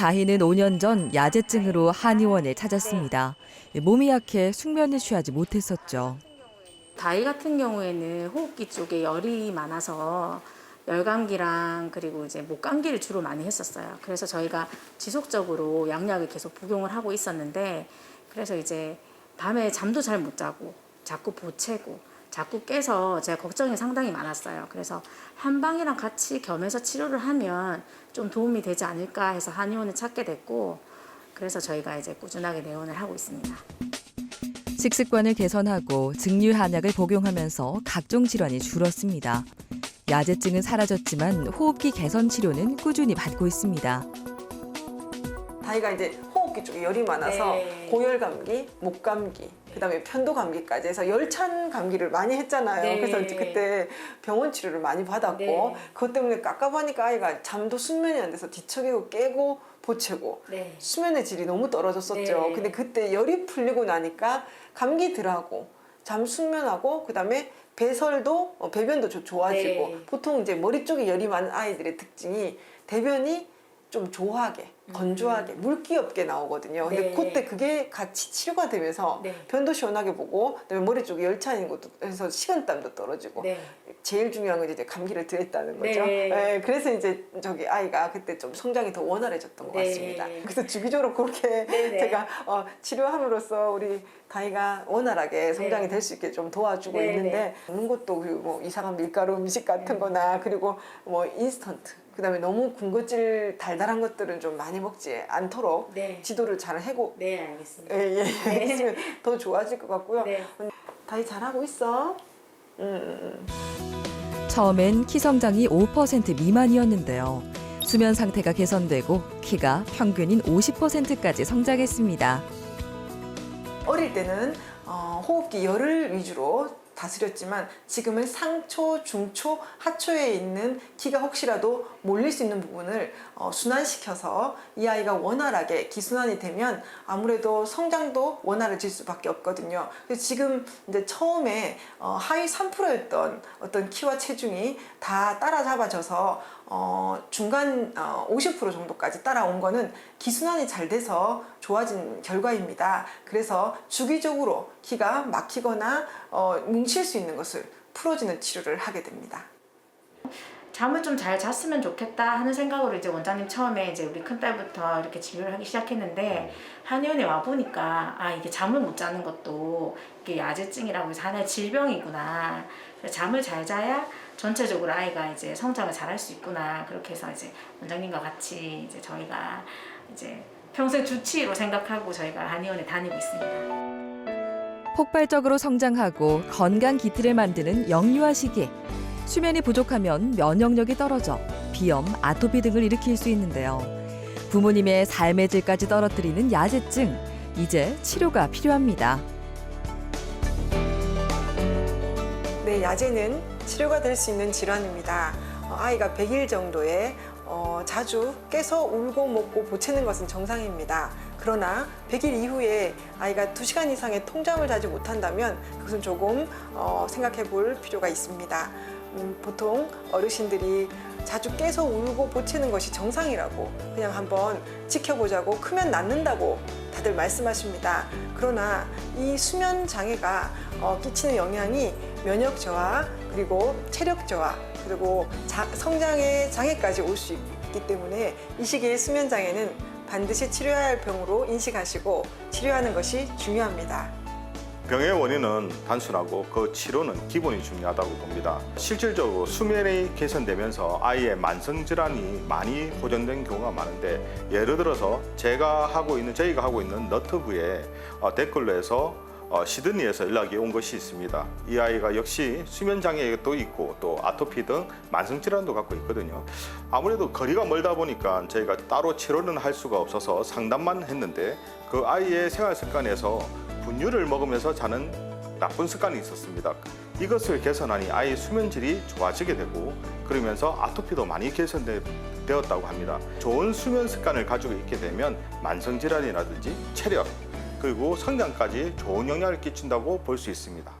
다희는 5년 전 야제증으로 한의원에 찾았습니다. 몸이 약해 숙면을 취하지 못했었죠. 다이 같은 경우에는 호흡기 쪽에 열이 많아서 열감기랑 그리고 이제 목감기를 주로 많이 했었어요. 그래서 저희가 지속적으로 양약을 계속 복용을 하고 있었는데 그래서 이제 밤에 잠도 잘 못 자고 자꾸 보채고 자꾸 깨서 제가 걱정이 상당히 많았어요. 그래서 한방이랑 같이 겸해서 치료를 하면 좀 도움이 되지 않을까 해서 한의원을 찾게 됐고 그래서 저희가 이제 꾸준하게 내원을 하고 있습니다. 식습관을 개선하고 증류 한약을 복용하면서 각종 질환이 줄었습니다. 야제증은 사라졌지만 호흡기 개선 치료는 꾸준히 받고 있습니다. 다이가 이제 호흡기 쪽에 열이 많아서 네. 고열 감기, 목 감기, 그다음에 편도 감기까지 해서 열찬 감기를 많이 했잖아요. 네. 그래서 이제 그때 병원 치료를 많이 받았고 네. 그것 때문에 깝깝하니까 아이가 잠도 숙면이 안 돼서 뒤척이고 깨고 보채고 네. 수면의 질이 너무 떨어졌었죠. 네. 근데 그때 열이 풀리고 나니까 감기 덜하고 잠 숙면하고 그다음에 배설도 어, 배변도 좀 좋아지고 네. 보통 이제 머리 쪽에 열이 많은 아이들의 특징이 대변이 좀 조하게 건조하게 물기 없게 나오거든요. 근데 네. 그때 그게 같이 치료가 되면서 네. 변도 시원하게 보고 그다음에 머리 쪽에 열차인 것도 해서 식은땀도 떨어지고 네. 제일 중요한 건 이제 감기를 덜했다는 거죠. 네. 네, 그래서 이제 저기 아이가 그때 좀 성장이 더 원활해졌던 것 네. 같습니다. 그래서 주기적으로 그렇게 네, 네. 제가 어, 치료함으로써 우리 다이가 원활하게 성장이 네. 될수 있게 좀 도와주고 네, 있는데 네. 먹는 것도 그뭐 이상한 밀가루 음식 같은 거나 그리고 뭐 인스턴트 그다음에 너무 군것질 달달한 것들은 좀 많이 먹지 않도록 네. 지도를 잘 해고 네, 알겠습니다. 예, 예, 했으면 더 좋아질 것 같고요. 네. 다이 잘하고 있어. 음, 음, 음. 처음엔 키 성장이 5% 미만이었는데요. 수면 상태가 개선되고 키가 평균인 50%까지 성장했습니다. 어릴 때는 어, 호흡기 열을 위주로 다스렸지만 지금은 상초, 중초, 하초에 있는 키가 혹시라도 몰릴 수 있는 부분을 어, 순환시켜서 이 아이가 원활하게 기순환이 되면 아무래도 성장도 원활해질 수밖에 없거든요. 그래서 지금 이제 처음에 어, 하위 3%였던 어떤 키와 체중이 다 따라잡아져서 어, 중간 어, 50% 정도까지 따라온 거는 기순환이 잘 돼서 좋아진 결과입니다. 그래서 주기적으로 키가 막히거나 어, 뭉칠 수 있는 것을 풀어주는 치료를 하게 됩니다. 잠을 좀 잘 잤으면 좋겠다 하는 생각으로 이제 원장님 처음에 이제 우리 큰딸부터 이렇게 진료를 하기 시작했는데 한의원에 와 보니까 아 이게 잠을 못 자는 것도 이게 야제증이라고 해서 하나의 질병이구나. 그래서 잠을 잘 자야 전체적으로 아이가 이제 성장을 잘할 수 있구나. 그렇게 해서 이제 원장님과 같이 이제 저희가 이제 평생 주치의로 생각하고 저희가 한의원에 다니고 있습니다. 폭발적으로 성장하고 건강 기틀을 만드는 영유아 시기. 수면이 부족하면 면역력이 떨어져 비염, 아토피 등을 일으킬 수 있는데요. 부모님의 삶의 질까지 떨어뜨리는 야제증. 이제 치료가 필요합니다. 네, 야제는 치료가 될 수 있는 질환입니다. 어, 아이가 100일 정도에 어, 자주 깨서 울고 먹고 보채는 것은 정상입니다. 그러나 100일 이후에 아이가 2시간 이상의 통잠을 자지 못한다면 그것은 조금 어, 생각해 볼 필요가 있습니다. 음, 보통 어르신들이 자주 깨서 울고 보채는 것이 정상이라고 그냥 한번 지켜보자고 크면 낫는다고 다들 말씀하십니다. 그러나 이 수면 장애가 어, 끼치는 영향이 면역 저하 그리고 체력 저하 그리고 자- 성장의 장애까지 올 수 있기 때문에 이 시기의 수면 장애는 반드시 치료해야 할 병으로 인식하시고 치료하는 것이 중요합니다. 병의 원인은 단순하고 그 치료는 기본이 중요하다고 봅니다. 실질적으로 수면이 개선되면서 아이의 만성 질환이 많이 호전된 경우가 많은데 예를 들어서 제가 하고 있는 저희가 하고 있는 너트브에 어, 댓글로 해서 어, 시드니에서 연락이 온 것이 있습니다. 이 아이가 역시 수면 장애도 있고 또 아토피 등 만성 질환도 갖고 있거든요. 아무래도 거리가 멀다 보니까 저희가 따로 치료는 할 수가 없어서 상담만 했는데 그 아이의 생활 습관에서 분유를 먹으면서 자는 나쁜 습관이 있었습니다. 이것을 개선하니 아이의 수면질이 좋아지게 되고 그러면서 아토피도 많이 개선되었다고 합니다. 좋은 수면 습관을 가지고 있게 되면 만성 질환이라든지 체력 그리고 성장까지 좋은 영향을 끼친다고 볼 수 있습니다.